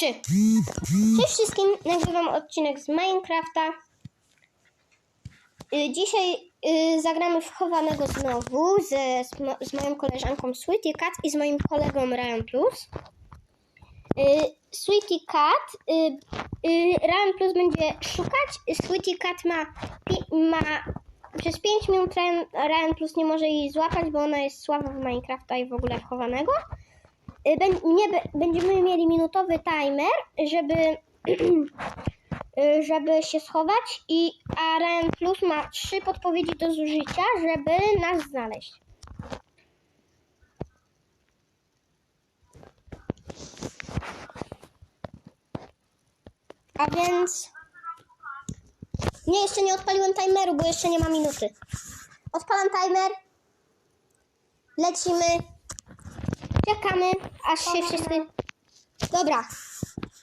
Trzy. Cześć wszystkim, nagrywam odcinek z Minecrafta. Y, Dzisiaj y, zagramy w chowanego znowu z, z moją koleżanką Sweetie Cat i z moim kolegą Ryan Plus. Y, Sweetie Cat, Ryan Plus będzie szukać. Sweetie Cat ma, ma przez 5 minut Ryan, Plus nie może jej złapać, bo ona jest słaba w Minecrafta i w ogóle chowanego. Y, nie, bę- będziemy mieli minutowy timer, żeby, y, żeby się schować i a Ryan Plus ma trzy podpowiedzi do zużycia, żeby nas znaleźć. A więc... Nie, jeszcze nie odpaliłem timeru, bo jeszcze nie ma minuty. Odpalam timer. Lecimy. Czekamy, aż się wszyscy... Dobra.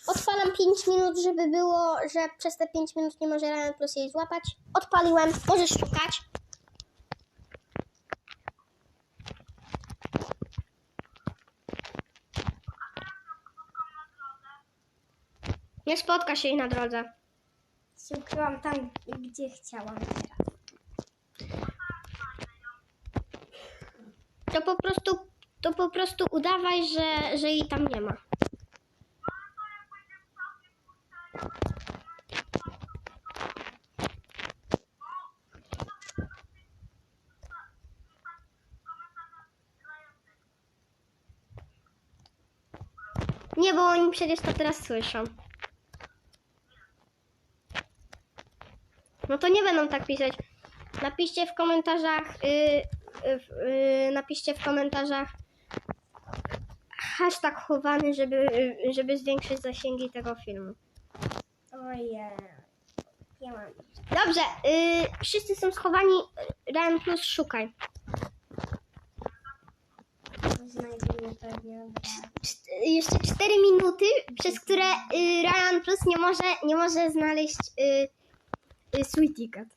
Odpalam 5 minut, żeby było, że przez te 5 minut nie może Ryan Plus jej złapać. Odpaliłem. Możesz szukać. Nie spotka się jej na drodze. się ukryłam tam, gdzie chciałam teraz. To po prostu, to po prostu udawaj, że, że jej tam nie ma. Nie, bo oni przecież to teraz słyszą. No to nie będą tak pisać. Napiszcie w komentarzach, y, y, y, napiszcie w komentarzach hashtag chowany, żeby, żeby zwiększyć zasięgi tego filmu. Ojej. Ja mam. Dobrze, y, wszyscy są schowani. Ryan Plus, szukaj. Znajduję pewnie. Jeszcze 4 minuty, przez które y, Ryan Plus nie może, nie może znaleźć y, y, Sweetie Cat.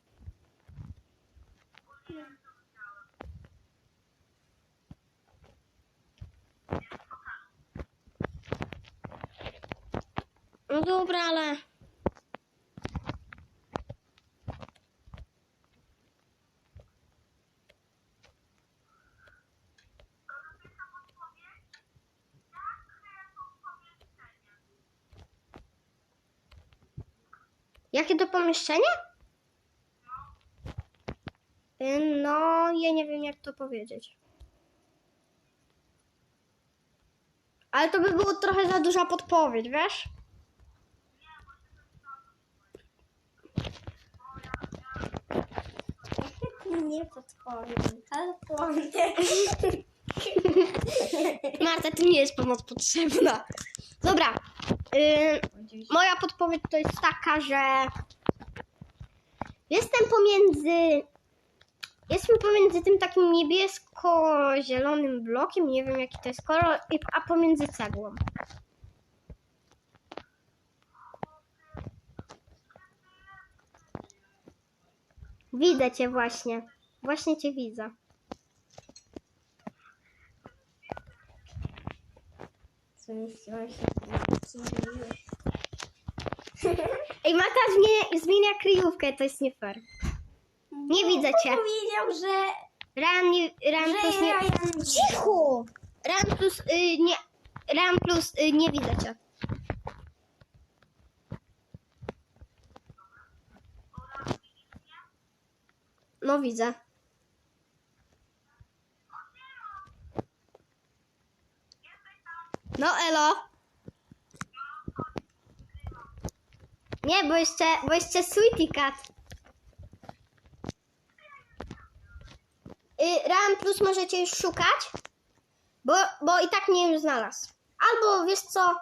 No dobra, ale... Jakie to pomieszczenie? No, ja nie wiem jak to powiedzieć. Ale to by było trochę za duża podpowiedź, wiesz? Powiem. Marta, nie jest pomoc potrzebna. Dobra. y, moja podpowiedź to jest taka, że jestem pomiędzy. Jestem pomiędzy tym takim niebiesko-zielonym blokiem, nie wiem jaki to jest kolor, a pomiędzy cegłą. Widzę cię właśnie. Właśnie cię widzę. Zmieściłam się. Ej, Mata zmienia, zmienia kryjówkę, to jest nie fair. Nie widzę cię. Powiedział, że. Ran, nie, Ran plus że nie... ja jem. Cicho! Ran plus y, nie... Ran plus y, nie widzę cię. No widzę. No elo. Nie, bo jeszcze, bo jeszcze Sweetie Cat. Y, Ram Plus możecie już szukać, bo, bo i tak mnie już znalazł. Albo wiesz co?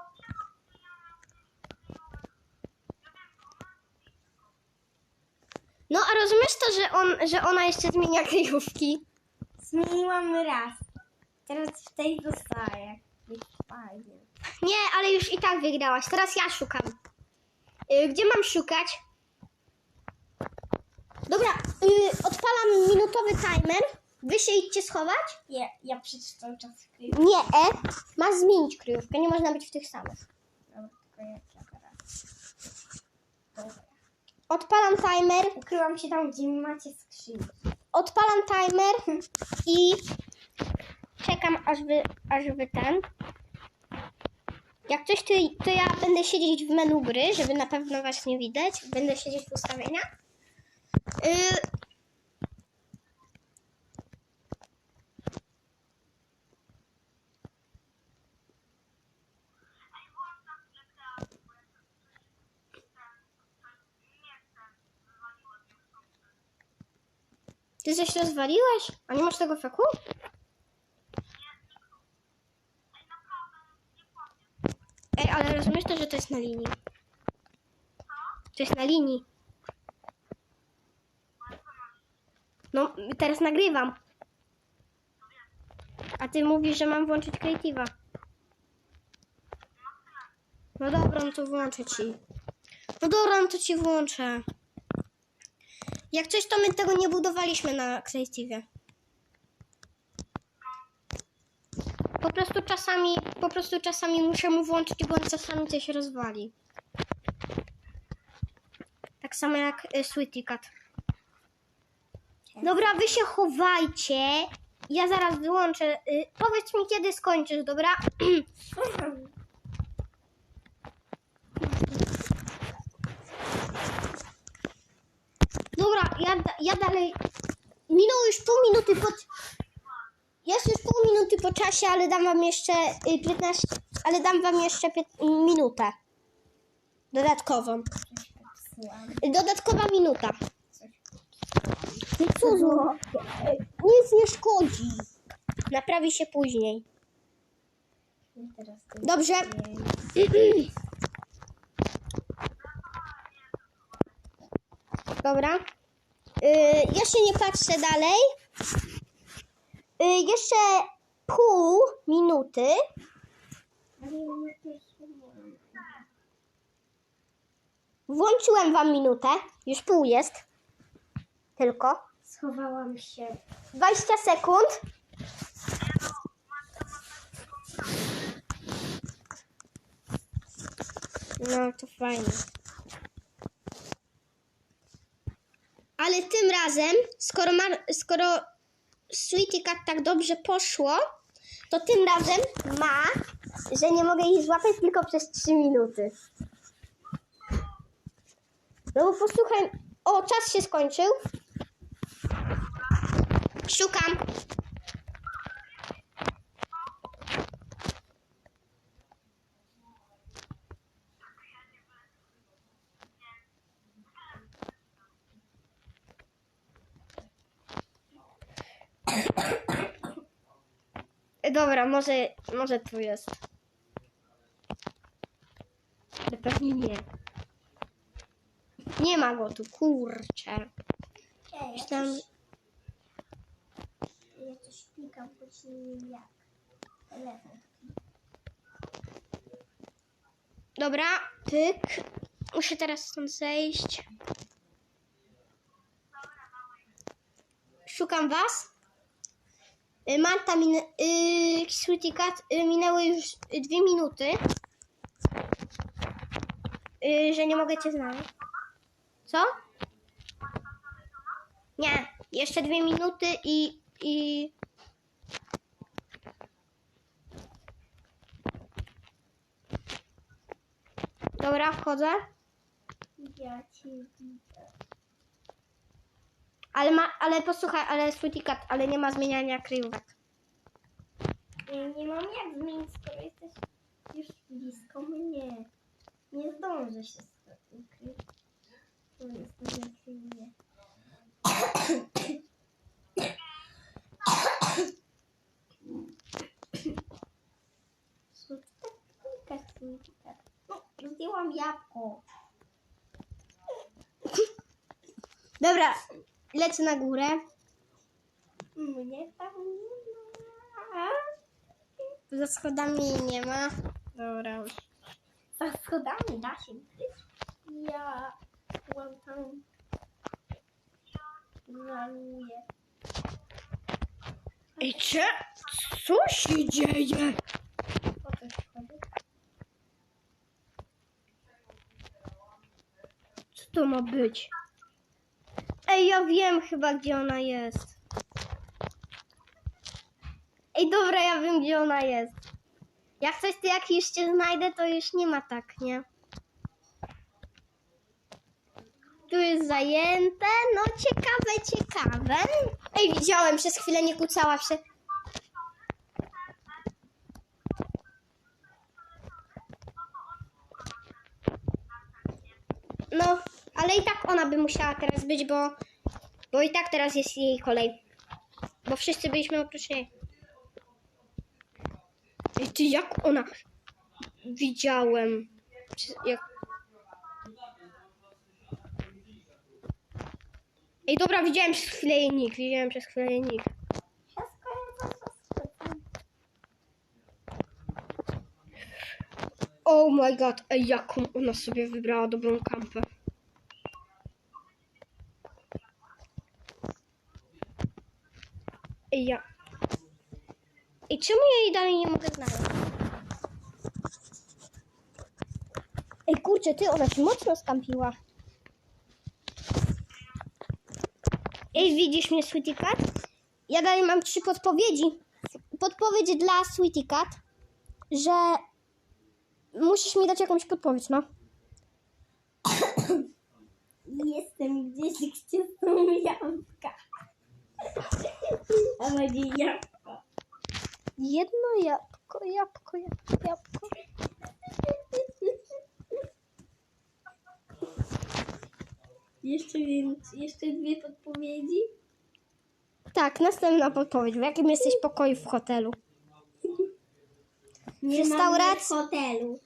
No a rozumiesz to, że, on, że ona jeszcze zmienia kryjówki? Zmieniłam raz. Teraz w tej dostaję. Nie, ale już i tak wygrałaś. Teraz ja szukam. Y, gdzie mam szukać? Dobra, y, odpalam minutowy timer. Wy się idźcie schować? Ja, ja przecież cały czas kryję. Nie, e. Masz zmienić kryjówkę, nie można być w tych samych. Dobra, jak ja teraz. Odpalam timer, Ukryłam się tam, gdzie macie skrzynki. odpalam timer i czekam aż wy, aż wy ten. Jak coś, to, to ja będę siedzieć w menu gry, żeby na pewno was nie widać. Będę siedzieć w ustawieniach. Y... Ty coś rozwaliłeś? A nie masz tego feku? Ej, ale rozumiesz to, że to jest na linii? To jest na linii. No, teraz nagrywam. A ty mówisz, że mam włączyć Creative'a. No dobra, no to włączę ci. No dobra, no to ci włączę. Jak coś, to my tego nie budowaliśmy na Creative'ie. Po prostu czasami, po prostu czasami muszę mu włączyć, bo on czasami coś rozwali. Tak samo jak y, Sweetie Cat. Dobra, wy się chowajcie. Ja zaraz wyłączę. Y, powiedz mi, kiedy skończysz, dobra? Dobra, ja, ja dalej. Minęło już pół minuty po. Jest już pół minuty po czasie, ale dam wam jeszcze y, 15. Ale dam wam jeszcze pięt- minutę. Dodatkową. Y, Dodatkowa minuta. No co zło? Nic nie szkodzi. Naprawi się później. Dobrze. Dobra. Y, ja się nie patrzę dalej. Y, jeszcze pół minuty. Włączyłem wam minutę. Już pół jest. Tylko. Schowałam się. 20 sekund. No to fajnie. Ale tym razem, skoro, mar- skoro Sweetie Cat tak dobrze poszło, to tym razem ma, że nie mogę jej złapać tylko przez 3 minuty. No bo posłuchaj, o, czas się skończył. Szukam. Dobra, może, może tu jest. Ale pewnie nie. Nie ma go tu, kurczę. Myślałam, że- Ja coś klikam, choć nie jak. Telefon. Dobra, pyk. Muszę teraz stąd zejść. Szukam was. Marta, min- y, Sweetie Cat, y, minęły już dwie minuty. Y, że nie mogę cię znaleźć. Co? Nie, jeszcze dwie minuty i, i... Dobra, wchodzę. Ja cię widzę. Ale ma, ale posłuchaj, ale Sweetie Cat, ale nie ma zmieniania kryjówek. Nie mam jak zmienić, skoro jesteś już blisko mnie. Nie zdążę się z tym ukryć. To jest nie? No, zdjęłam jabłko. Dobra, lecę na górę. Mnie tam nie ma. Za schodami nie ma. Dobra. Za schodami da się. Ja byłam tam. Żałuję. Ej, cze? Co się dzieje? Co to ma być? Ej, ja wiem chyba, gdzie ona jest. Ej, dobra, ja wiem, gdzie ona jest. Jak coś, jak już cię znajdę, to już nie ma tak, nie? Tu jest zajęte, no ciekawe, ciekawe. Ej, widziałem, przez chwilę nie kucała się. No, ale i tak ona by musiała teraz być, bo, bo i tak teraz jest jej kolej. Bo wszyscy byliśmy oprócz niej. Ej, ty jak ona... Widziałem. Jak... Ej, dobra, widziałem przez chwilę jej nick, widziałem przez chwilę. Oh my god, ej, jaką ona sobie wybrała dobrą kampę. Ja... Ej, czemu ja jej dalej nie mogę znaleźć? Ej, kurczę, ty, ona się mocno skampiła. Ej, widzisz mnie, Sweetie Cat? Ja dalej mam trzy podpowiedzi. Podpowiedź dla Sweetie Cat, że musisz mi dać jakąś podpowiedź, no. Jestem gdzieś, gdzie są jabłka. Będzie jabłko. Jedno jabłko, jabłko, jabłko, jabłko. Jeszcze, więc, jeszcze dwie podpowiedzi. Tak, następna podpowiedź. W jakim jesteś pokoju w hotelu? Nie Restauracji- mam w hotelu.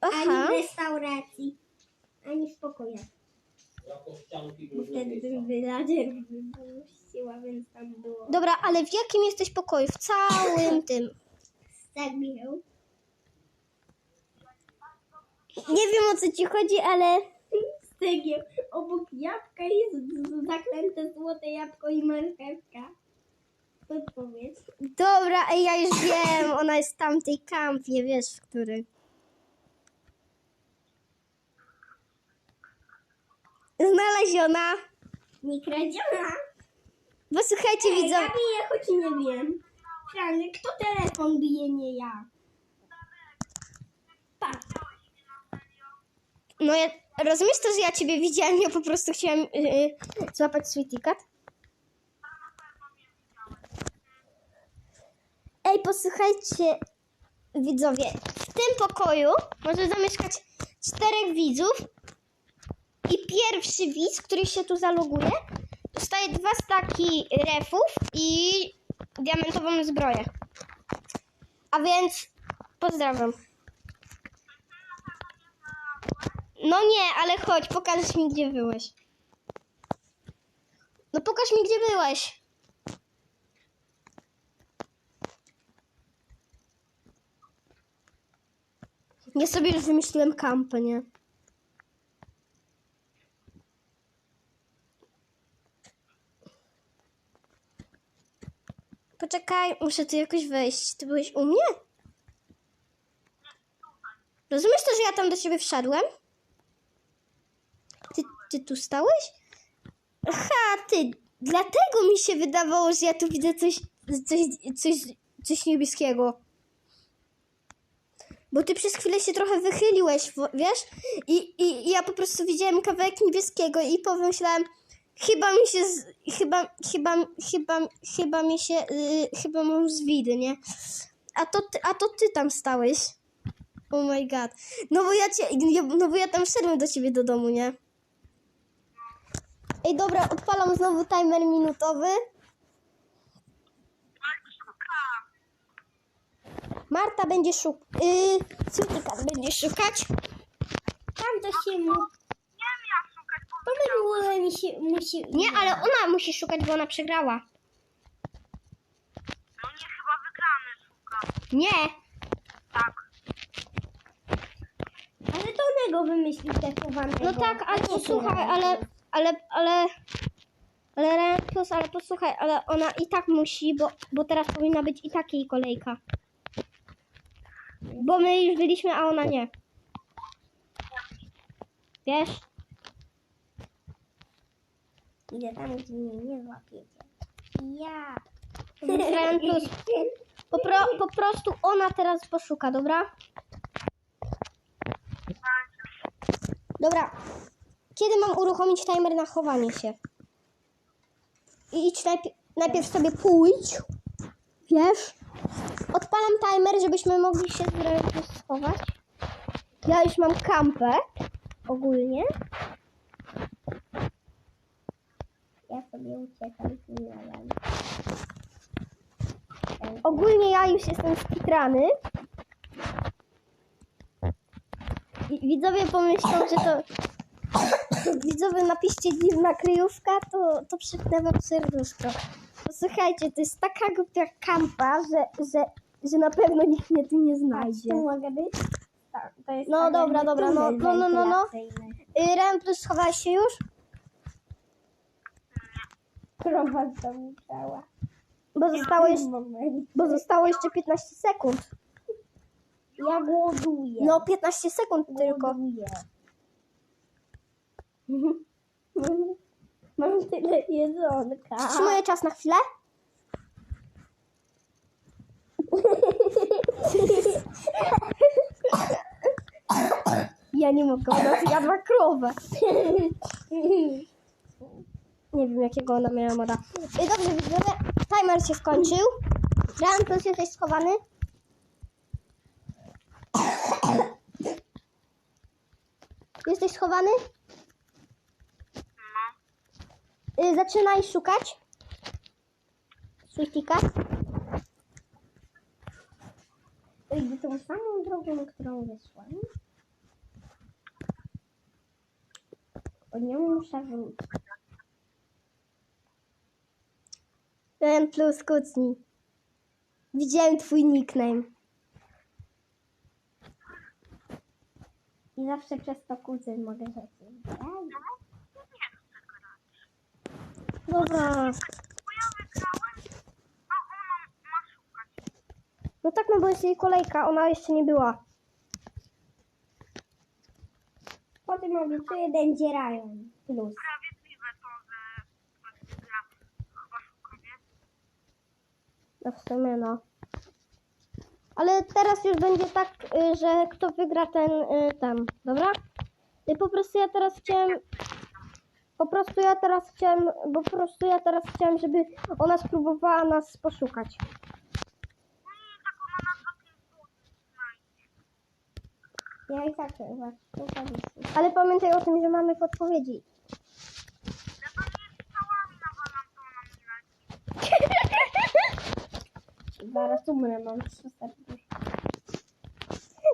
Aha. Ani w restauracji. Ani w pokojach. Bo wtedy bym wyladzier wypuściła, więc tam było. Dobra, ale w jakim jesteś pokoju? W całym tym. Zabił. Nie wiem o co ci chodzi, ale. Z cegieł. Obok jabłka jest z- zaklęte złote jabłko i marchewka. Podpowiedź. Dobra, ej, ja już wiem. Ona jest w tamtej kampie, wiesz w której. Znaleziona. Nie kradziona. Posłuchajcie, Ej, widzą. ja biję, choć nie wiem. Franek, kto telefon bije, nie ja. Tak. No ja, rozumiesz to, że ja ciebie widziałem, ja po prostu chciałem yy, złapać Sweetie Cat? Ej, posłuchajcie, widzowie, w tym pokoju może zamieszkać czterech widzów pierwszy widz, który się tu zaloguje, dostaje dwa staki refów i diamentową zbroję. A więc pozdrawiam. No nie, ale chodź, pokażesz mi, gdzie byłeś. No pokaż mi, gdzie byłeś. Ja sobie już wymyśliłem kampę, nie? Poczekaj, muszę tu jakoś wejść. Ty byłeś u mnie? Rozumiesz to, że ja tam do ciebie wszedłem? Ty, ty tu stałeś? Aha, ty. Dlatego mi się wydawało, że ja tu widzę coś, coś, coś, coś niebieskiego. Bo ty przez chwilę się trochę wychyliłeś, wiesz? I, i, I ja po prostu widziałem kawałek niebieskiego i pomyślałem, chyba mi się, z, chyba, chyba, chyba, chyba mi się, yy, chyba mam zwidy, nie? A to, ty, a to ty tam stałeś. Oh my god. No bo ja cię, no bo ja tam wszedłem do ciebie do domu, nie? Ej, dobra, odpalam znowu timer minutowy. Marta będzie szukać. Yy, Cat będzie szukać. Tam to się mu... Pomyliło mi się, musi... Nie, ale ona musi szukać, bo ona przegrała. No nie, chyba wygramy, szuka. Nie. Tak. Ale to Nego wymyślił te chowanego. No tak, ale posłuchaj, ale, ale, ale, ale Ren Plus, ale posłuchaj, ale ona i tak musi, bo, bo teraz powinna być i tak jej kolejka. Bo my już byliśmy, a ona nie. Wiesz? Idę tam, gdzie mnie nie złapiecie. Ja. Ryan Plus. Po, pro, po prostu ona teraz poszuka, dobra? Dobra. Kiedy mam uruchomić timer na chowanie się? I idź najpierw, najpierw sobie pójdź. Wiesz? Odpalam timer, żebyśmy mogli się z schować. Ja już mam kampę. Ogólnie. Ja sobie uciekam tunelem. Ogólnie ja już jestem skitrany. I widzowie pomyślą, że to... Widzowie napiszcie dziwna kryjówka, to, to przypnę wam serduszko. Posłuchajcie, to jest taka głupia kampa, że, że, że na pewno nikt mnie tu nie znajdzie. Tu mogę być? Tak, to jest No tak dobra, dobra, no, no, no, no, no. Ren plus schowałeś się już? Krowa musiała. Bo zostało, jeszcze, bo zostało jeszcze 15 sekund. Ja głoduję. No 15 sekund tylko. Głoduję. Mam tyle jedzonka. Wstrzymuję czas na chwilę. Ja nie mogę, ona zjadła krowę. Nie wiem, jakiego ona miała moda. Dobrze, widzowie, timer się skończył. Ran plus jesteś schowany. Jesteś schowany? Y, Zaczynaj szukać. Sweetika. Idę tą samą drogą, którą wyszłam. O nią muszę wrócić. Ren plus kucnij. Widziałem twój nickname. I zawsze przez to kuzyn mogę rzeczy. Dobra. No tak, no bo jest jej kolejka, ona jeszcze nie była. Potem obiecuję będzie Ryan plus. Sprawiedliwe to, że ktoś wygra, chyba szuka, nie? No w sumie no. Ale teraz już będzie tak, y, że kto wygra ten, y, ten, dobra? Y, Po prostu ja teraz chciałem, po prostu ja teraz chciałem, po prostu ja teraz chciałem, żeby ona spróbowała nas poszukać. No i tak. Ja i tak szukam. Ale pamiętaj o tym, że mamy podpowiedzi. Ja to nie strzałami nawalam, to ona mnie leci. Zaraz umrę, mam trzy.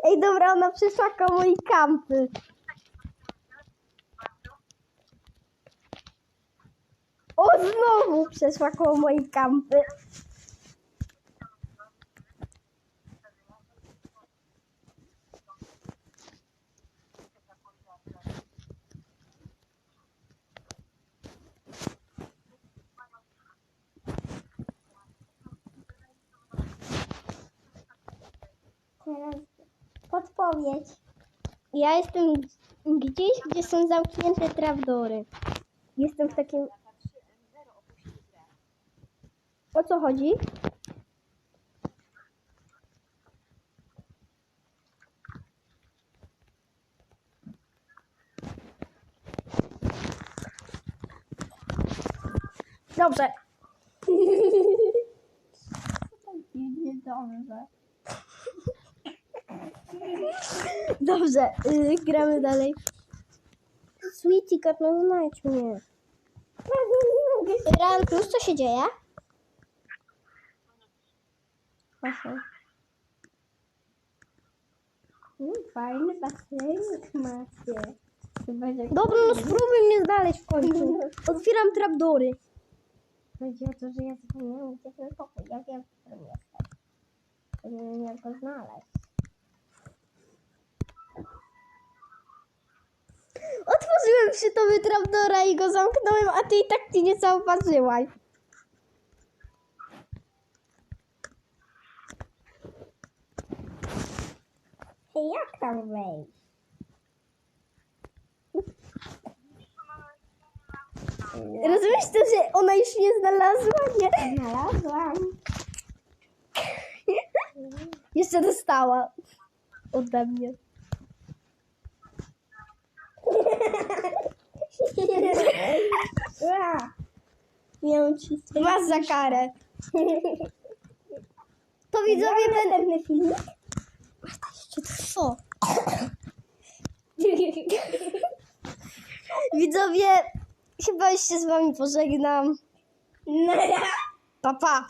Ej, dobra, ona przyszła koło mojej kampy. O, znowu przeszła koło mojej kampy. Teraz podpowiedź. Ja jestem gdzieś, gdzie są zamknięte trapdory. Jestem w takim... O co chodzi? Dobrze. Nie dobrze. Dobrze, yy, gramy dalej. Sweetie Cat, no znajdź mnie. Ran plus, co się dzieje? Proszę. Mm, Fajny basenik macie. Dobra, no spróbuj mnie znaleźć w końcu. Otwieram trapdory. chodzi o to, że ja zapomniałam gdzie ten pokój. Ja wiem, w którym jestem. Jak go znaleźć. Otworzyłem przy tobie trapdora i go zamknąłem, a ty i tak ci nie zauważyłaś. Hej, jak tam wejść? Rozumiesz to, że ona już mnie znalazła? Nie? Znalazłam. Jeszcze dostała ode mnie. Ua. Miał ci Masz za karę. To widzowie będę... Następny filmik. Czy to co? Widzowie, chyba już się z wami pożegnam. Nara. Pa, pa.